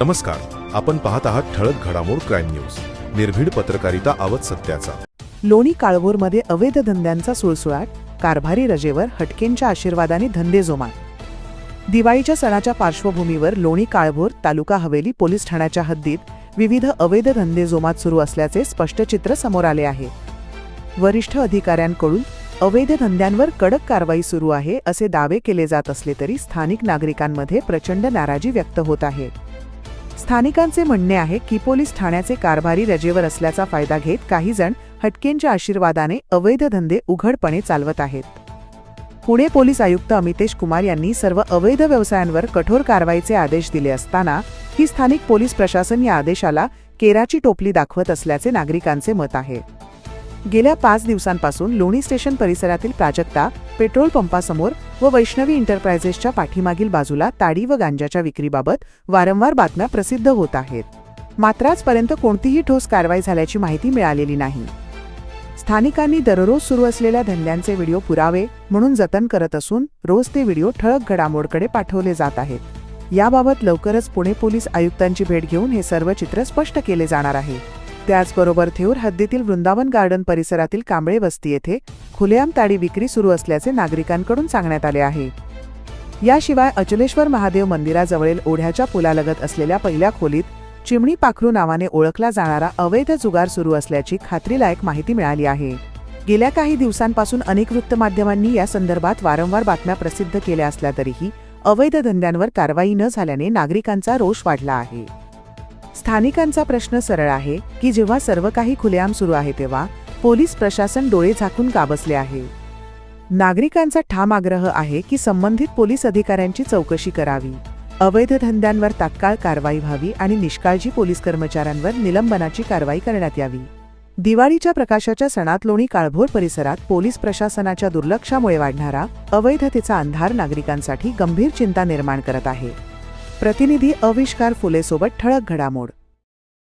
नमस्कार आपण पाहत आहात ठळक घडामोड क्राईम न्यूज. निर्भीड पत्रकारिता आवत सत्याचा. लोणी काळभोरमध्ये अवैध धंद्यांचा सुळसुळाट कारभारी रजेवर हटकेंच्या आशीर्वादाने धंदे जोमात दिवाळीच्या सणाच्या पार्श्वभूमीवर लोणी काळभोर तालुका हवेली पोलीस ठाण्याच्या हद्दीत विविध अवैध धंदे जोमात सुरू असल्याचे स्पष्ट चित्र समोर आले आहे. वरिष्ठ अधिकाऱ्यांकडून अवैध धंद्यांवर कडक कारवाई सुरू आहे असे दावे केले जात असले तरी स्थानिक नागरिकांमध्ये प्रचंड नाराजी व्यक्त होत आहे. स्थानिकांचे म्हणणे आहे की पोलीस ठाण्याचे कारभारी रजेवर असल्याचा फायदा घेत काही जण हटकेंच्या आशीर्वादाने अवैध धंदे उघडपणे चालवत आहेत. पुणे पोलीस आयुक्त अमितेश कुमार यांनी सर्व अवैध व्यवसायांवर कठोर कारवाईचे आदेश दिले असताना ही स्थानिक पोलीस प्रशासन या आदेशाला केराची टोपली दाखवत असल्याचे नागरिकांचे मत आहे. गेल्या पाच दिवसांपासून लोणी स्टेशन परिसरातील प्राजक्ता पेट्रोल पंपासमोर व वैष्णवी एंटरप्राइजेसच्या पाठीमागील बाजूला ताडी व गांजाच्या विक्रीबाबत वारंवार बातम्या प्रसिद्ध होत आहेत. मात्र आजपर्यंत कोणतीही ठोस कारवाई झाल्याची माहिती मिळालेली नाही. स्थानिकांनी दररोज सुरू असलेल्या धंद्यांचे व्हिडिओ पुरावे म्हणून जतन करत असून रोज ते व्हिडिओ ठळक घडामोडकडे पाठवले जात आहेत. याबाबत लवकरच पुणे पोलीस आयुक्तांची भेट घेऊन हे सर्व चित्र स्पष्ट केले जाणार आहे. त्याचबरोबर थेऊर हद्दीतील वृंदावन गार्डन परिसरातील कांबळे वस्ती येथे खुलेआम ताडी विक्री सुरू असल्याचे नागरिकांकडून सांगण्यात आले आहे. याशिवाय अचलेश्वर महादेव मंदिराजवळील ओढ्याच्या पुलालगत असलेल्या पहिल्या खोलीत चिमणी पाखरू नावाने ओळखला जाणारा अवैध जुगार सुरू असल्याची खात्रीलायक माहिती मिळाली आहे. गेल्या काही दिवसांपासून अनेक वृत्तमाध्यमांनी या संदर्भात वारंवार बातम्या प्रसिद्ध केल्या असल्या तरीही अवैध धंद्यांवर कारवाई न झाल्याने नागरिकांचा रोष वाढला आहे. स्थानिकांचा प्रश्न सरळ आहे की जेव्हा सर्व काही खुलेआम सुरू आहे तेव्हा पोलीस प्रशासन डोळे झाकून का बसले आहे. नागरिकांचा ठाम आग्रह आहे की संबंधित पोलीस अधिकाऱ्यांची चौकशी करावी. अवैध धंद्यांवर तात्काळ कारवाई व्हावी आणि निष्काळजी पोलीस कर्मचाऱ्यांवर निलंबनाची कारवाई करण्यात यावी. दिवाळीच्या प्रकाशाच्या सणात लोणी काळभोर परिसरात पोलीस प्रशासनाच्या दुर्लक्षामुळे वाढणारा अवैधतेचा अंधार नागरिकांसाठी गंभीर चिंता निर्माण करत आहे. प्रतिनिधी अविष्कार फुलेसोबत ठळक घडामोड